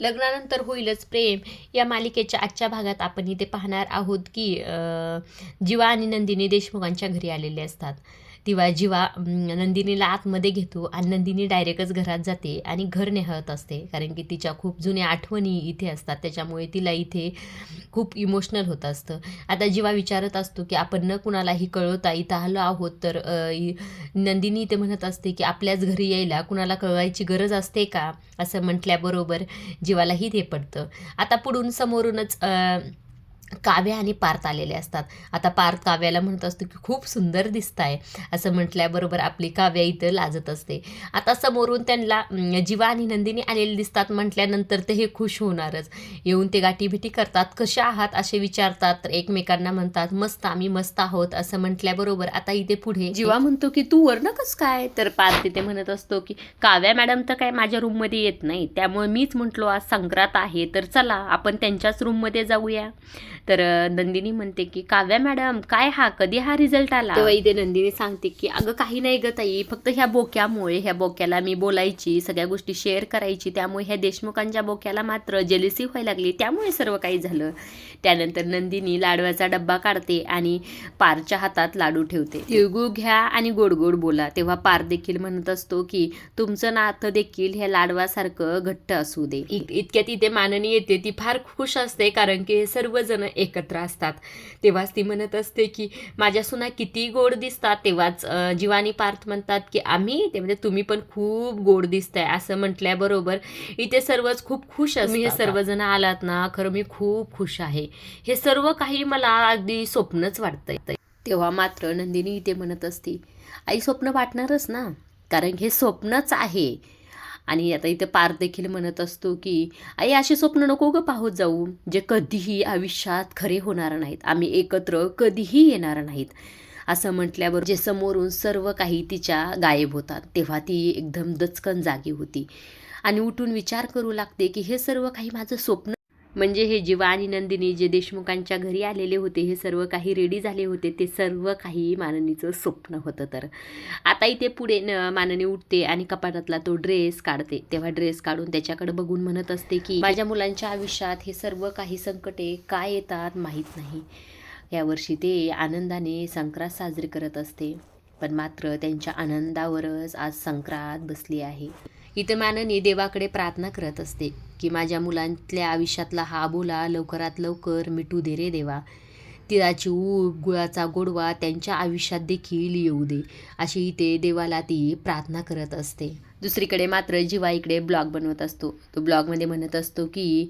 लग्नानंतर होईलच प्रेम. या मालिकेच्या आजच्या भागात आपण इथे पाहणार आहोत की जीवा आणि नंदिनी देशमुखांच्या घरी आलेले असतात. तेव्हा जिवा नंदिनीला आतमध्ये घेतो आणि नंदिनी डायरेक्टच घरात जाते आणि घर नेहळत असते. कारण की तिच्या खूप जुन्या आठवणी इथे असतात. त्याच्यामुळे तिला इथे खूप इमोशनल होत असतं. आता जिवा विचारत असतो की आपण न कुणालाही कळवता इथं आलो आहोत तर नंदिनी इथे म्हणत असते की आपल्याच घरी यायला कुणाला कळवायची गरज असते का? असं म्हटल्याबरोबर जीवालाही ते पडतं. आता पुढून समोरूनच काव्य आणि पार्थ आलेले असतात. आता पार्थ काव्याला म्हणत असतो की खूप सुंदर दिसताय. असं म्हटल्याबरोबर आपली काव्या इथं लाजत असते. आता समोरून त्यांना जीवा आणि नंदिनी आलेले दिसतात म्हटल्यानंतर ते हे खुश होणारच. येऊन ते गाठीभेटी करतात. कशा आहात? असे विचारतात. तर एकमेकांना म्हणतात मस्त आम्ही मस्त आहोत. असं म्हटल्याबरोबर आता इथे पुढे जीवा म्हणतो की तू वर्ण कस काय? तर पार्थ तिथे म्हणत असतो की काव्या मॅडम तर काय माझ्या रूममध्ये येत नाही त्यामुळे मीच म्हटलो आज संक्रांत आहे. तर चला आपण त्यांच्याच रूममध्ये जाऊया. तर नंदिनी म्हणते की काव्या मॅडम काय हा? कधी हा रिझल्ट आला? तेव्हा इथे नंदिनी सांगते की अगं काही नाही ग ताई फक्त ह्या बोक्यामुळे ह्या बोक्याला मी बोलायची सगळ्या गोष्टी शेअर करायची त्यामुळे ह्या देशमुखांच्या बोक्याला मात्र जेलिसी व्हायला लागली त्यामुळे सर्व काही झालं. त्यानंतर नंदिनी लाडवाचा डब्बा काढते आणि पारच्या हातात लाडू ठेवते. तिळगुळ घ्या आणि गोड गोड बोला. तेव्हा पार देखील म्हणत असतो की तुमचं नातं देखील ह्या लाडवासारखं घट्ट असू दे. इतक्यात इथे माननी येते ती फार खुश असते कारण की हे सर्वजण एकत्र असतात. तेव्हाच ती म्हणत असते की माझ्या सुना किती गोड दिसतात. तेव्हाच जीवानी पार्थ म्हणतात की आम्ही ते म्हणजे तुम्ही पण खूप गोड दिसताय. असं म्हटल्याबरोबर इथे सर्वच खूप खुश असतात हे सर्वजण आलात ना खरं मी खूप खुश आहे. हे सर्व काही मला अगदी स्वप्नच वाटतंय. तेव्हा मात्र नंदिनी इथे म्हणत असती आई स्वप्न वाटणारच ना? कारण हे स्वप्नच आहे. आणि आता इथं पार देखील म्हणत असतो की आई असे स्वप्न नको ग पाहत जाऊ जे कधीही आयुष्यात खरे होणार नाहीत. आम्ही एकत्र कधीही येणार नाहीत. असं म्हटल्यावर जे समोरून सर्व काही तिच्या गायब होतात तेव्हा ती एकदम दचकन जागी होती. आणि उठून विचार करू लागते की हे सर्व काही माझं स्वप्न म्हणजे हे जीवा आणि नंदिनी जे देशमुखांच्या घरी आलेले होते हे सर्व काही रेडी झाले होते ते सर्व काही माननीचं स्वप्न होतं तर. आता इथे पुढे न माननी उठते आणि कपाटातला तो ड्रेस काढते. तेव्हा ड्रेस काढून त्याच्याकडे बघून म्हणत असते की माझ्या मुलांच्या आयुष्यात हे सर्व काही संकटे काय येतात माहीत नाही. यावर्षी ते आनंदाने संक्रांत साजरी करत असते. पण मात्र त्यांच्या आनंदावरच आज संक्रांत बसली आहे. इथे माननी देवाकडे प्रार्थना करत असते की माझ्या मुलांतल्या आयुष्यातला हा बोला लवकरात लवकर मिटू दे रे देवा. तिळाची ऊब गुळाचा गोडवा त्यांच्या आयुष्यात देखील येऊ दे अशी इथे देवाला ती प्रार्थना करत असते. दुसरीकडे मात्र जीवा इकडे ब्लॉग बनवत असतो. तो ब्लॉगमध्ये म्हणत असतो की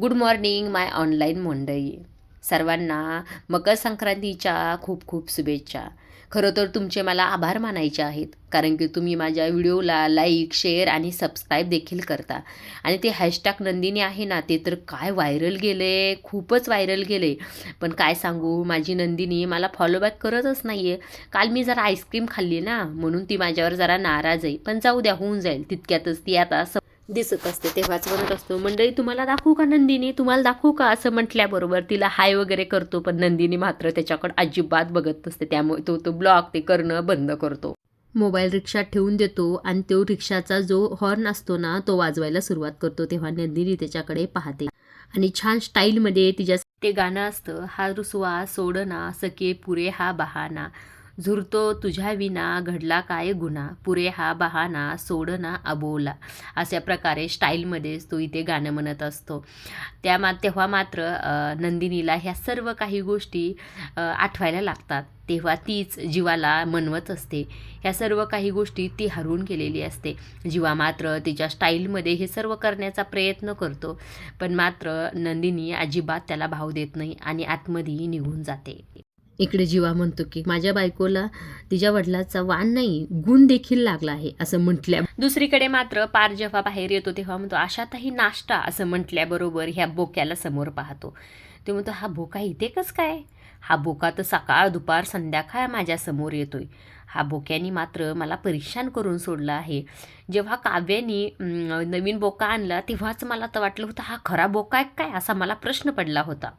गुड मॉर्निंग माय ऑनलाईन मंडळी. सर्वांना मकर संक्रांतीच्या खूप खूप शुभेच्छा. खरं तर तुमचे मला आभार मानायचे आहेत कारण की तुम्ही माझ्या व्हिडिओला लाईक शेअर आणि सबस्क्राईब देखील करता. आणि ते हॅशटॅग नंदिनी आहे ना ते तर काय व्हायरल गेले खूपच व्हायरल गेले. पण काय सांगू माझी नंदिनी मला फॉलोबॅक करतच नाही आहे काल मी जरा आईस्क्रीम खाल्ली ना म्हणून ती माझ्यावर जरा नाराज आहे. पण जाऊ द्या होऊन जाईल तितक्यातच ती आता स- दिसत असते तेव्हाच म्हणत असतो मंडळी तुम्हाला दाखवू का नंदिनी? तुम्हाला दाखवू का? असं म्हटल्याबरोबर तिला हाय वगैरे करतो पण नंदिनी मात्र त्याच्याकडे अजिबात बघत नसते. त्यामुळे तो तो ब्लॉग ते करणं बंद करतो. मोबाईल रिक्षात ठेवून देतो आणि तो रिक्षाचा जो हॉर्न असतो ना तो वाजवायला सुरुवात करतो तेव्हा नंदिनी त्याच्याकडे पाहते. आणि छान स्टाईलमध्ये तिच्या ते गाणं असतं हा रुसवा सोडना सके पुरे हा बहाना. झुरतो तुझ्या विना घडला काय गुन्हा? पुरे हा बहाना सोडना अबोला. अशा प्रकारे स्टाईलमध्येच तो इथे गाणं म्हणत असतो. त्या मा तेव्हा मात्र नंदिनीला ह्या सर्व काही गोष्टी आठवायला लागतात. तेव्हा तीच जीवाला मनवत असते. ह्या सर्व काही गोष्टी ती हरवून गेलेली असते. जीवा मात्र तिच्या स्टाईलमध्ये हे सर्व करण्याचा प्रयत्न करतो. पण मात्र नंदिनी अजिबात त्याला भाव देत नाही आणि आतमध्ये निघून जाते. इकडे जीवा म्हणतो की माझ्या बायकोला तिच्या वडिलाचा वाण नाही गुण देखील लागला आहे असं म्हटल्या दुसरीकडे मात्र पार जेव्हा बाहेर येतो तेव्हा म्हणतो अशातही नाश्ता असं म्हटल्याबरोबर ह्या बोक्याला समोर पाहतो. ते म्हणतो हा बोका इथे कस काय? हा बोका तर सकाळ दुपार संध्याकाळ माझ्यासमोर येतोय. हा बोक्यानी मात्र मला परेशान करून सोडलं आहे. जेव्हा काव्यानी नवीन बोका आणला तेव्हाच मला तर वाटलं होतं हा खरा बोका आहे काय असा मला प्रश्न पडला होता.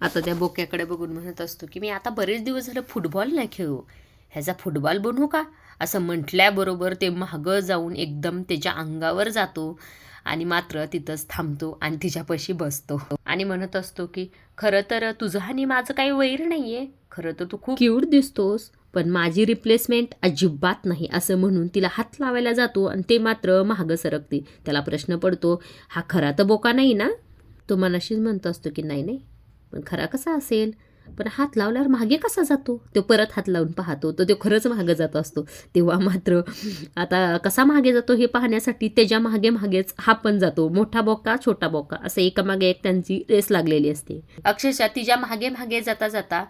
आता त्या बोक्याकडे बघून म्हणत असतो की मी आता बरेच दिवस झालं फुटबॉल नाही खेळू. ह्याचा फुटबॉल बनवू का? असं म्हटल्याबरोबर ते मागं जाऊन एकदम त्याच्या अंगावर जातो आणि मात्र तिथंच थांबतो आणि तिच्यापाशी बसतो. आणि म्हणत असतो की खरं तर तुझं आणि माझं काही वैर नाहीये. खरं तर तू खूप क्यूट दिसतोस पण माझी रिप्लेसमेंट अजिबात नाही असं म्हणून तिला हात लावायला जातो आणि ते मात्र महाग सरकते. त्याला प्रश्न पडतो हा खरा तर बोका नाही ना? तो मनाशीच म्हणत असतो की नाही नाही. पण खरा कसा असेल? पण हात लावल्यावर मागे कसा जातो? तो परत हात लावून पाहतो तर तो खरंच मागे जात असतो. तेव्हा मात्र आता कसा मागे जातो हे पाहण्यासाठी त्याच्यामागे मागेच हा पण जातो. मोठा बोका छोटा बोका असं एकामागे एक त्यांची रेस लागलेली असते. अक्षरशः तिच्यामागे मागे जाता जाता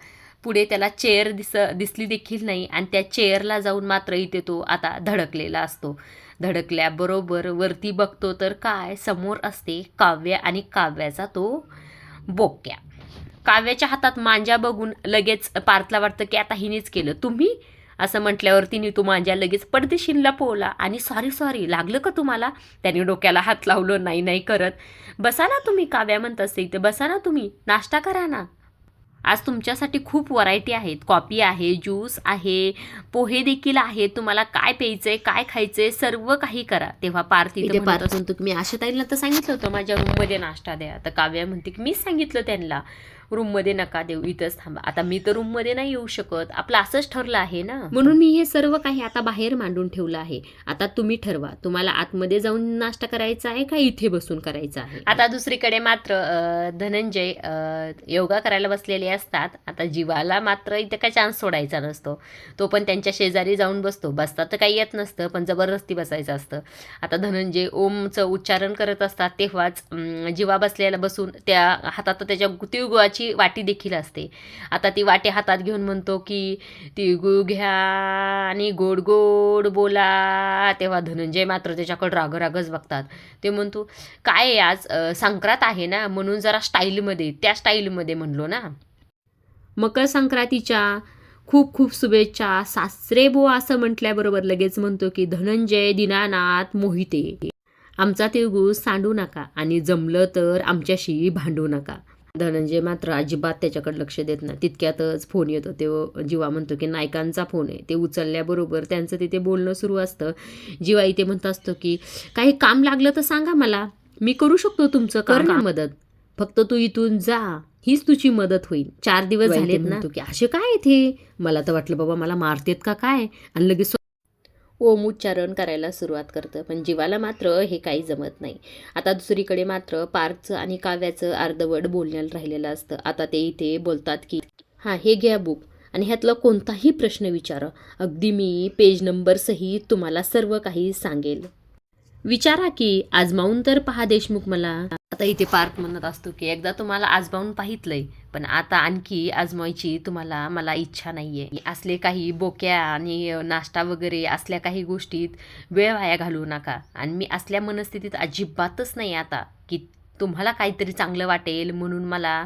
पुढे त्याला चेअर दिस दिसली देखील नाही आणि त्या चेअरला जाऊन मात्र इथे तो आता धडकलेला असतो. धडकल्याबरोबर वरती बघतो तर काय? समोर असते काव्य आणि काव्याचा तो बोक्या. काव्याच्या हातात मांजा बघून लगेच पार्थला वाटतं की आता हिनेच केलं. तुम्ही? असं म्हटल्यावर तिने तो मांजा लगेच पडदेशीनला पोवला आणि सॉरी सॉरी लागलं का तुम्हाला? त्याने डोक्याला हात लावलं नाही नाही करत. बसा ना तुम्ही काव्या म्हणत असते इथे. बसा ना तुम्ही. नाश्ता करा ना. आज तुमच्यासाठी खूप व्हरायटी आहेत. कॉफी आहे ज्यूस आहे पोहे देखील आहेत. तुम्हाला काय प्यायचंय काय खायचंय सर्व काही करा. तेव्हा पार्थ इथे पार्थ म्हणतो की मी आशाताईला तर सांगितलं होतं माझ्या रूममध्ये नाश्ता द्या. तर काव्या म्हणते की मीच सांगितलं त्यांना. रूममध्ये नका देऊ इथंच थांबा. आता मी तर रूममध्ये नाही येऊ शकत. आपलं असंच ठरलं आहे ना. म्हणून मी हे सर्व काही आता बाहेर मांडून ठेवलं आहे. आता तुम्ही ठरवा. तुम्हाला आतमध्ये जाऊन नाश्ता करायचा आहे का इथे बसून करायचा आहे? आता दुसरीकडे मात्र धनंजय योगा करायला बसलेले असतात. आता जीवाला मात्र इथे काय चान्स सोडायचा नसतो. तो पण त्यांच्या शेजारी जाऊन बसतो. बसता तर काही येत नसतं पण जबरदस्ती बसायचं असतं. आता धनंजय ओमचं उच्चारण करत असतात. तेव्हाच जीवा बसलेला बसून त्या हातात त्याच्या गुळाची वाटी देखील असते. आता ती वाटी हातात घेऊन म्हणतो की तिळगुळ घ्या आणि गोड गोड बोला. तेव्हा धनंजय मात्र त्याच्याकडे राग रागच बघतात. ते म्हणतो काय आहे आज? संक्रांत आहे ना म्हणून जरा स्टाईलमध्ये त्या स्टाईलमध्ये म्हणलो ना. मकर संक्रांतीच्या खूप खूप शुभेच्छा. सासरे बुवा असं म्हटल्याबरोबर लगेच म्हणतो की धनंजय दिनानाथ मोहिते. आमचा तिळगुळ सांडू नका आणि जमलं तर आमच्याशी भांडू नका. धनंजय मात्र अजिबात त्याच्याकडे लक्ष देत नाही. तितक्यातच फोन येतो. तो जीवा म्हणतो की नायकांचा फोन आहे. ते उचलल्याबरोबर त्यांचं तिथे बोलणं सुरू असतं. जीवा इथे म्हणत असतो की काही काम लागलं तर सांगा मला. मी करू शकतो तुमचं कर मदत. फक्त तू इथून जा. हीच तुझी मदत होईल. चार दिवस झालेत ना. की असे काय इथे मला तर वाटलं बाबा मला मारतेत का काय? आणि लगेच ओम उच्चारण करायला सुरुवात करतं. पण जीवाला मात्र हे काही जमत नाही. आता दुसरीकडे मात्र पार्थचं आणि काव्याचं अर्धवट बोलण्याला राहिलेलं असतं. आता ते इथे बोलतात की हां हे घ्या बुक आणि ह्यातला कोणताही प्रश्न विचारा. अगदी मी पेज नंबरसहित तुम्हाला सर्व काही सांगेल. विचारा की आजमावून तर पहा देशमुख मला. आता इथे पार्क म्हणत असतो की एकदा तुम्हाला आजमावून पाहितलंय पण आता आणखी आजमायची तुम्हाला मला इच्छा नाहीये. असले काही बोक्या आणि नाश्ता वगैरे असल्या काही गोष्टीत वेळ वाया घालवू नका. आणि मी असल्या मनस्थितीत अजिबातच नाही आता की तुम्हाला काहीतरी चांगलं वाटेल म्हणून मला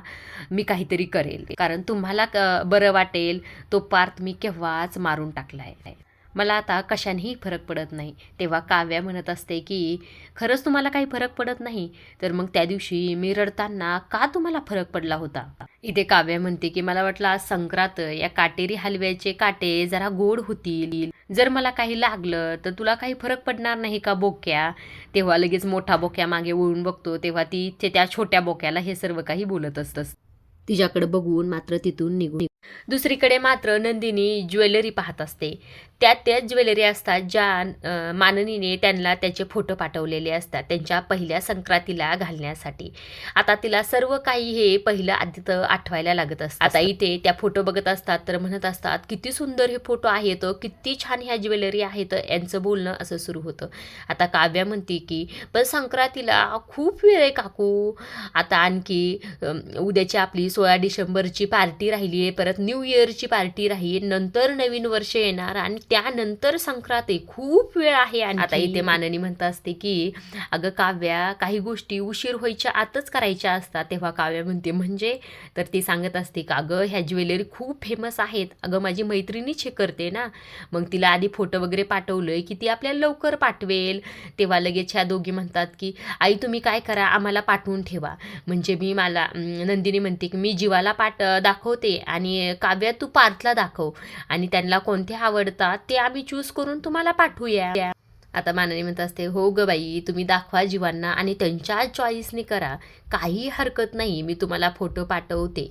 मी काहीतरी करेल. कारण तुम्हाला क- बरं वाटेल तो पार्थ मी केव्हाच मारून टाकला आहे मला आता कशानेही फरक पडत नाही. तेव्हा काव्या म्हणत असते की खरंच तुम्हाला काही फरक पडत नाही? तर मग त्या दिवशी मी रडताना का तुम्हाला फरक पडला होता? इथे काव्या म्हणते की मला वाटलं आज संक्रांत या काटेरी हलव्याचे काटे जरा गोड होतील. जर मला काही लागलं तर तुला काही फरक पडणार नाही का बोक्या? तेव्हा लगेच मोठा बोक्या मागे वळून बघतो. तेव्हा ती ते त्या छोट्या बोक्याला हे सर्व काही बोलत असतं. तिच्याकडे बघून मात्र तिथून निघून दुसरीकडे मात्र नंदिनी ज्वेलरी पाहत असते. त्या त्याच ज्वेलरी असतात ज्या माननीने त्यांना त्याचे फोटो पाठवलेले असतात त्यांच्या पहिल्या संक्रांतीला घालण्यासाठी. आता तिला सर्व काही हे पहिलं आधी आठवायला लागत असतं. आता इथे त्या फोटो बघत असतात तर म्हणत असतात किती सुंदर हे फोटो आहेत किती छान ह्या ज्वेलरी आहेत यांचं बोलणं असं सुरू होतं. आता काव्या म्हणते की पण संक्रांतीला खूप वेळ आहे काकू. आता आणखी उद्याची आपली सोळा डिसेंबरची पार्टी राहिली आहे परत न्यू इयरची पार्टी राहिली नंतर नवीन वर्ष येणार आणि त्यानंतर संक्रांत आहे. खूप वेळ आहे आणि आता इथे माननी म्हणत असते की अगं काव्या काही गोष्टी उशीर व्हायच्या आतच करायच्या असतात. तेव्हा काव्या म्हणते म्हणजे? तर ती सांगत असते का अगं ह्या ज्वेलरी खूप फेमस आहेत. अगं माझी मैत्रिणीच हे करते ना. मग तिला आधी फोटो वगैरे पाठवलंय की ती आपल्याला लवकर पाठवेल. तेव्हा लगेच ह्या दोघी म्हणतात की आई तुम्ही काय करा? आम्हाला पाठवून ठेवा. म्हणजे मी मला नंदिनी म्हणते की मी जीवाला पाठ दाखवते आणि काव्या तू पार्थला दाखव आणि त्यांना कोणते आवडतात ते आम्ही चूज करून तुम्हाला पाठवूया. आता मानाने म्हणत असते हो ग बाई तुम्ही दाखवा जीवांना आणि त्यांच्या चॉईसने करा. काही हरकत नाही मी तुम्हाला फोटो पाठवते.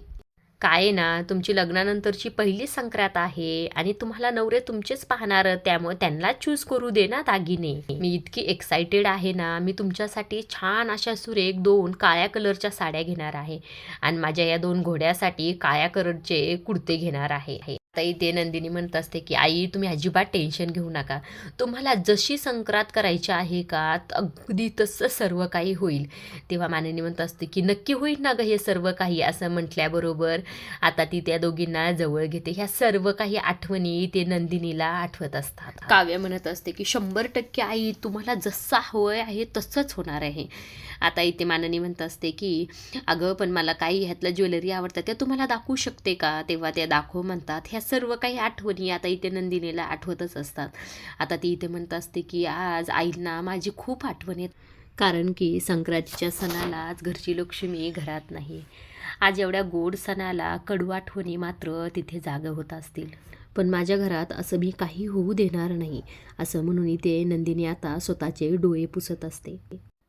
काय आहे ना तुमची लग्नानंतरची पहिली संक्रांत आहे आणि तुम्हाला नवरे तुमचेच पाहणार त्यामुळे त्यांना चूज करू दे ना दागिने. मी इतकी एक्साइटेड आहे ना मी तुमच्यासाठी छान अशा सुरेख दोन काळ्या कलरच्या साड्या घेणार आहे. आणि माझ्या या दोन घोड्यासाठी काळ्या कलरचे कुडते घेणार आहे. आता इथे नंदिनी म्हणत असते की आई तुम्ही अजिबात टेन्शन घेऊ नका. तुम्हाला जशी संक्रांत करायची आहे का अगदी तसं सर्व काही होईल. तेव्हा माननी म्हणत असते की नक्की होईल ना ग हे सर्व काही? असं म्हटल्याबरोबर आता ती त्या दोघींना जवळ घेते. ह्या सर्व काही आठवणी ते नंदिनीला आठवत असतात. काव्य म्हणत असते की शंभर टक्के आई तुम्हाला जसा हवं आहे तसंच होणार आहे. आता इथे माननी म्हणत असते की अगं पण मला काही ह्यातलं ज्वेलरी आवडतात त्या तुम्हाला दाखवू शकते का? तेव्हा त्या दाखव म्हणतात ह्या सर्व काही आठवणी आता इथे नंदिनीला आठवतच असतात. आता ती इथे म्हणत असते की आज आईंना माझी खूप आठवण येत. कारण की संक्रांतीच्या सणाला आज घरची लक्ष्मी घरात नाही. आज एवढ्या गोड सणाला कडू आठवणी मात्र तिथे जाग होत असतील. पण माझ्या घरात असं मी काही होऊ देणार नाही असं म्हणून इथे नंदिनी आता स्वतःचे डोळे पुसत असते.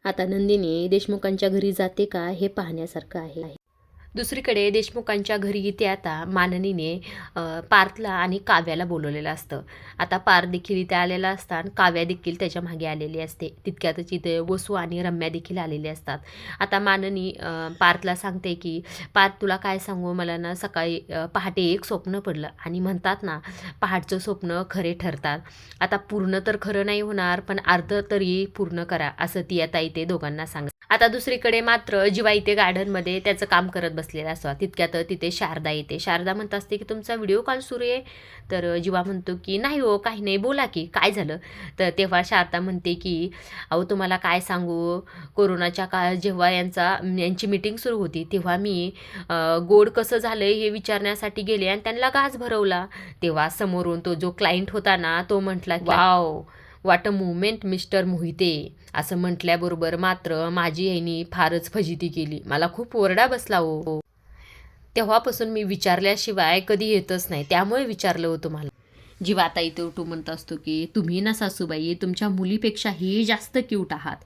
आता नंदिनी देशमुखांच्या घरी जाते का हे पाहण्यासारखं आहे. दुसरीकडे देशमुखांच्या घरी इथे आता माननीने पार्थला आणि काव्याला बोलवलेलं असतं. आता पार देखील इथे आलेला असता आणि काव्या देखील त्याच्यामागे आलेली असते. तितक्यातच इथे वसू आणि रम्या देखील आलेले असतात. आता माननी पार्थला सांगते की पार्थ तुला काय सांगू? मला ना सकाळी पहाटे एक स्वप्न पडलं आणि म्हणतात ना पहाटचं स्वप्न खरे ठरतात. आता पूर्ण तर खरं नाही होणार पण अर्ध तरी पूर्ण करा असं ती आता इथे दोघांना सांग आता दुसरीकडे मात्र जिवा इथे गार्डनमध्ये त्याचं काम करत बसलेला असतो तितक्यात तिथे शारदा येते. शारदा म्हणत असते की तुमचा व्हिडिओ कॉल सुरू आहे. तर जिवा म्हणतो की नाही हो काही नाही. बोला की काय झालं? तर तेव्हा शारदा म्हणते की अहो तुम्हाला काय सांगू? कोरोनाच्या काळात जेव्हा यांचा यांची मीटिंग सुरू होती तेव्हा मी गोड कसं झालं हे विचारण्यासाठी गेले आणि त्यांना गाज भरवला. तेव्हा समोरून तो जो क्लायंट होता ना तो म्हटला की वाव. वाट अ मुवमेंट मिस्टर मोहिते. असं म्हटल्याबरोबर मात्र माझी आईनी फारच फजिती केली. मला खूप ओरडा बसला हो. तेव्हापासून मी विचारल्याशिवाय कधी येतच नाही. त्यामुळे विचारलं होतं मला. जीवाताई आता इथे म्हणत असतो की तुम्ही ना सासूबाई तुमच्या मुलीपेक्षाही जास्त क्यूट आहात.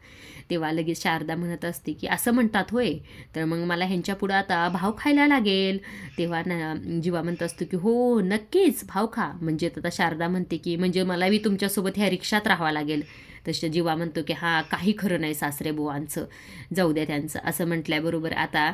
तेव्हा लगेच शारदा म्हणत असते की असं म्हणतात होय तर मग मला ह्यांच्या पुढं आता भाव खायला लागेल. तेव्हा ना जीवा म्हणत असतो की हो नक्कीच भाव खा. म्हणजे आता शारदा म्हणते की म्हणजे मला बी तुमच्यासोबत ह्या रिक्षात राहावं लागेल. तसे जीवा म्हणतो की हां काही खरं नाही सासरे बुवांचं जाऊ द्या त्यांचं. असं म्हटल्याबरोबर आता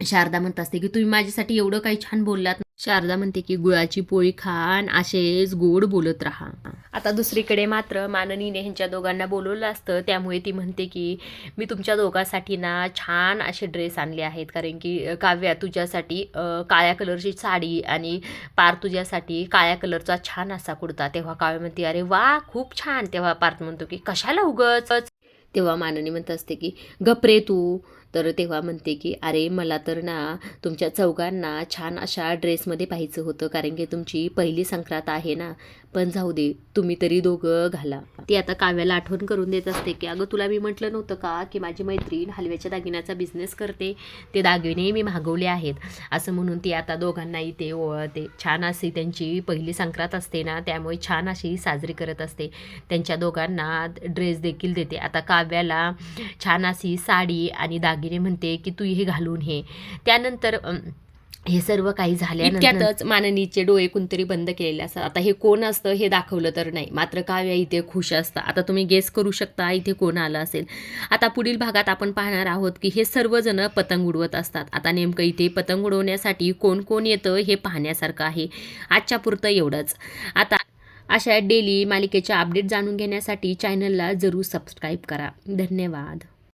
शारदा म्हणत असते की तुम्ही माझ्यासाठी एवढं काही छान बोललात शारदा म्हणते की गुळाची पोळी खान असेच गोड बोलत राहा. आता दुसरीकडे मात्र माननीने ह्यांच्या दोघांना बोलवलं असतं. त्यामुळे ती म्हणते की मी तुमच्या दोघांसाठी ना छान असे ड्रेस आणले आहेत. कारण की काव्या तुझ्यासाठी काळ्या कलरची साडी आणि पार तुझ्यासाठी काळ्या कलरचा छान असा कुर्ता तेव्हा काव्या म्हणते अरे वा खूप छान. तेव्हा पार्थ म्हणतो की कशाला उगच तेव्हा माननी म्हणत असते की गपरे तू. तर तेव्हा म्हणते की अरे मला तर ना तुमच्या चौघांना छान अशा ड्रेसमध्ये पाहायचं होतं कारण की तुमची पहिली संक्रांत आहे ना. पण जाऊ दे तुम्ही तरी दोघं घाला. ती आता काव्याला आठवण करून देत असते की अगं तुला मी म्हटलं नव्हतं का की माझी मैत्रीण हलव्याच्या दागिन्याचा बिझनेस करते? ते दागिने मी मागवले आहेत. असं म्हणून ती आता दोघांना इथे ओळते छान अशी त्यांची पहिली संक्रांत असते ना त्यामुळे छान अशी साजरी करत असते. त्यांच्या दोघांना ड्रेस देखील देते. आता काव्याला छान अशी साडी आणि दागिने म्हणते की तू हे घालून हे. त्यानंतर हे सर्व काही झाल्यानंतर इतक्यातच माननीचे डोळे कोणतरी बंद केलेले असतात. आता हे कोण असतं हे दाखवलं तर नाही. मात्र काव्या इथे खुश असतं आता तुम्ही गेस करू शकता इथे कोण आलं असेल. आता पुढील भागात आपण पाहणार आहोत की हे सर्वजण पतंग उडवत असतात. आता नेमकं इथे पतंग उडवण्यासाठी कोण कोण येतं हे पाहण्यासारखं आहे. आजच्या पुरतं एवढंच. आता अशा डेली मालिकेच्या अपडेट जाणून घेण्यासाठी चॅनलला जरूर सबस्क्राईब करा. धन्यवाद.